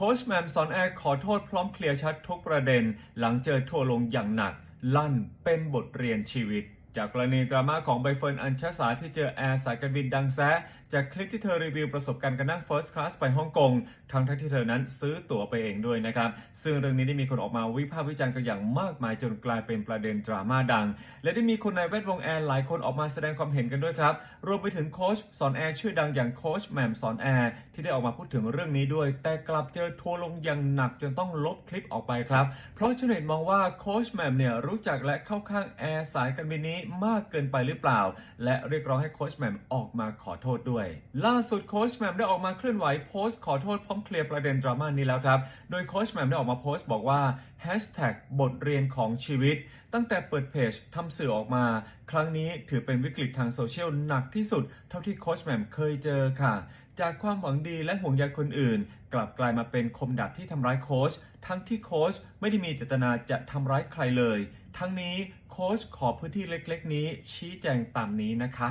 โค้ชแมมสอนแอร์ขอโทษพร้อมเคลียร์ชัดทุกประเด็น หลังเจอทัวร์ลงอย่างหนัก ลั่นเป็นบทเรียนชีวิต จากกรณีดราม่าของใบเฟิร์นอัญชสาที่เจอแอร์สายการบินดังแซะจากคลิปที่เธอรีวิวประสบการณ์การนั่ง First Class ไปฮ่องกง ทั้งทั้งที่เธอนั้นซื้อตั๋วไปเองด้วยนะครับ ซึ่งเรื่องนี้ได้มีคนออกมาวิพากษ์วิจารณ์กันอย่างมากมายจนกลายเป็นประเด็นดราม่าดัง และได้มีคนในแวดวงแอร์หลายคนออกมาแสดงความเห็นกันด้วยครับ รวมไปถึงโค้ชสอนแอร์ชื่อดังอย่างโค้ชแหม่มสอนแอร์ที่ได้ออกมาพูดถึงเรื่องนี้ด้วย แต่กลับเจอทัวร์ลงอย่างหนักจนต้องลบคลิปออกไปครับ เพราะชาวเน็ตมองว่าโค้ชแหม่มเนี่ยรู้จักและเข้าข้างแอร์สายการบินนี้มากเกินไปหรือเปล่า และเรียกร้องให้โค้ชแหม่มออกมาขอโทษด้วย ล่าสุดโค้ชแหม่มได้ออกมาเคลื่อนไหวโพสต์ขอโทษพร้อมเคลียร์ประเด็นดราม่านี้แล้วครับ โดยโค้ชแหม่มได้ออกมาโพสต์บอกว่า Hashtag บทเรียนของชีวิต ตั้งแต่เปิดเพจทำสื่อออกมา ครั้งนี้ถือเป็นวิกฤตทางโซเชียลหนักที่สุด เท่าที่โค้ชแหม่มเคยเจอค่ะ จากความหวังดีและห่วงใยคนอื่น กลับกลายมาเป็นคมดาบที่ทำร้ายโค้ชทั้งที่โค้ชไม่ได้มีเจตนาจะทำร้ายใครเลย ทั้งนี้โค้ชขอพื้นที่เล็กๆ นี้ชี้แจงตามนี้นะคะ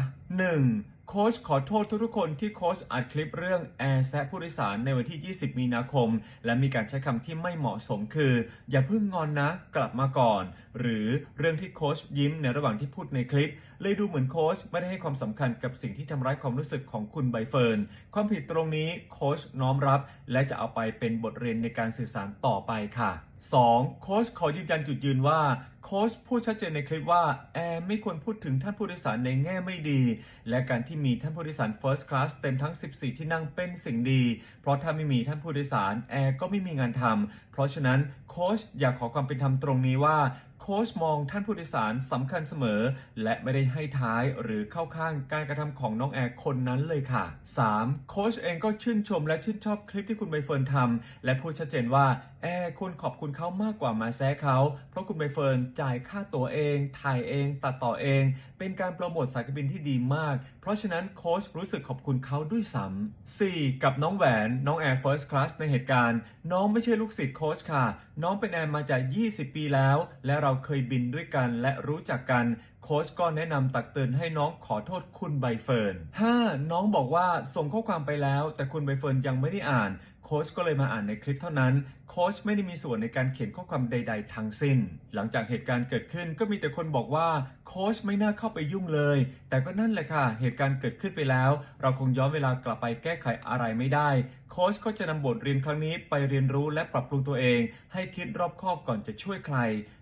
1. โค้ชขอโทษทุกๆคนที่โค้ชอัดคลิปเรื่องแอร์แซะผู้โดยสารในวันที่ 20 มีนาคม และมีการใช้คำที่ไม่เหมาะสมคือ อย่าเพิ่งงอนนะ กลับมาก่อน หรือเรื่องที่โค้ชยิ้มในระหว่างที่พูดในคลิป เลยดูเหมือนโค้ชไม่ได้ให้ความสำคัญกับสิ่งที่ทำร้ายความรู้สึกของคุณใบเฟิร์นความผิดตรงนี้โค้ชน้อมรับ และจะเอาไปเป็นบทเรียนในการสื่อสารต่อไปค่ะ 2. โค้ชขอยืนยันจุดยืนว่า โค้ชพูดชัดเจนในคลิปว่า แอร์ไม่ควรพูดถึงท่านผู้โดยสารในแง่ไม่ดี และการที่มีท่านผู้โดยสาร First Class เต็มทั้ง 14 ที่นั่งเป็นสิ่งดี เพราะถ้าไม่มีท่านผู้โดยสาร แอร์ก็ไม่มีงานทำเพราะฉะนั้นโค้ชอยากขอความเป็นธรรมตรงนี้ว่าโค้ชมองท่านผู้โดยสารสำคัญเสมอ และไม่ได้ให้ท้ายหรือเข้าข้างการกระทำของน้องแอร์คนนั้นเลยค่ะ 3. โค้ชเองก็ชื่นชมและชื่นชอบคลิปที่คุณใบเฟิร์นทำและพูดชัดเจนว่าแอร์ควรขอบคุณณเขามากกว่ามาแซะเขา เพราะคุณใบเฟิร์นจ่ายค่าตั๋วเอง ถ่ายเอง ตัดต่อเอง เป็นการโปรโมทสายการบินที่ดีมาก เพราะฉะนั้นโค้ชรู้สึกขอบคุณเขาด้วยซ้ำ 4. กับน้องแหวนน้องแอร์ First Class ในเหตุการณ์ น้องไม่ใช่ลูกศิษย์โค้ชค่ะ น้องเป็นแอร์มาจาก 20 ปีแล้ว และเราเคยบินด้วยกันและรู้จักกันโค้ชก็แนะนำตักเตือนให้น้องขอโทษคุณใบเฟิร์น 5. น้องบอกว่าส่งข้อความไปแล้ว แต่คุณใบเฟิร์นยังไม่ได้อ่าน โค้ชก็เลยมาอ่านในคลิปเท่านั้น โค้ชไม่ได้มีส่วนในการเขียนข้อความใด ๆ ทั้งสิ้น หลังจากเหตุการณ์เกิดขึ้นก็มีแต่คนบอกว่าโค้ชไม่น่าเข้าไปยุ่งเลย แต่ก็นั่นแหละค่ะ เหตุการณ์เกิดขึ้นไปแล้ว เราคงย้อนเวลากลับไปแก้ไขอะไรไม่ได้ โค้ชก็จะนำบทเรียนครั้งนี้ไปเรียนรู้และปรับปรุงตัวเอง ให้คิดรอบคอบก่อนจะช่วยใคร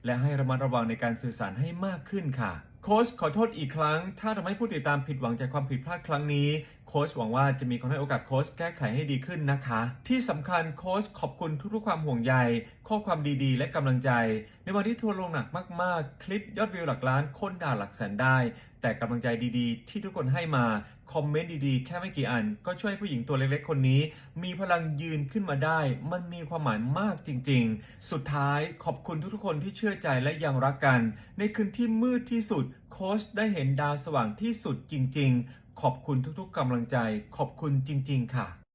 และให้ระมัดระวังในการสื่อสารให้มากขึ้นค่ะ โค้ชขอโทษอีกครั้ง ถ้าทำให้ผู้ติดตามผิดหวังจากความผิดพลาดครั้งนี้ โค้ชหวังว่าจะมีคนให้โอกาสโค้ชแก้ไขให้ดีขึ้นนะคะ ที่สำคัญโค้ชขอบคุณทุกๆความห่วงใย ข้อความดีๆ และกำลังใจ ในวันที่ทัวร์ลงหนักมากๆ คลิปยอดวิวหลักล้านคนด่าหลักแสนได้ แต่กำลังใจดีๆ ที่ทุกคนให้มา คอมเมนต์ดีๆ แค่ไม่กี่อัน ก็ช่วยให้ผู้หญิงตัวเล็กๆ คนนี้ มีพลังยืนขึ้นมาได้ มันมีความหมายมากจริง ๆ สุดท้ายขอบคุณทุกๆคนที่เชื่อใจและยังรักกัน ในคืนที่มืดที่สุดโค้ชได้เห็นดาวสว่างที่สุดจริง ๆ ขอบคุณทุกๆกำลังใจ ขอบคุณจริง ๆ ค่ะ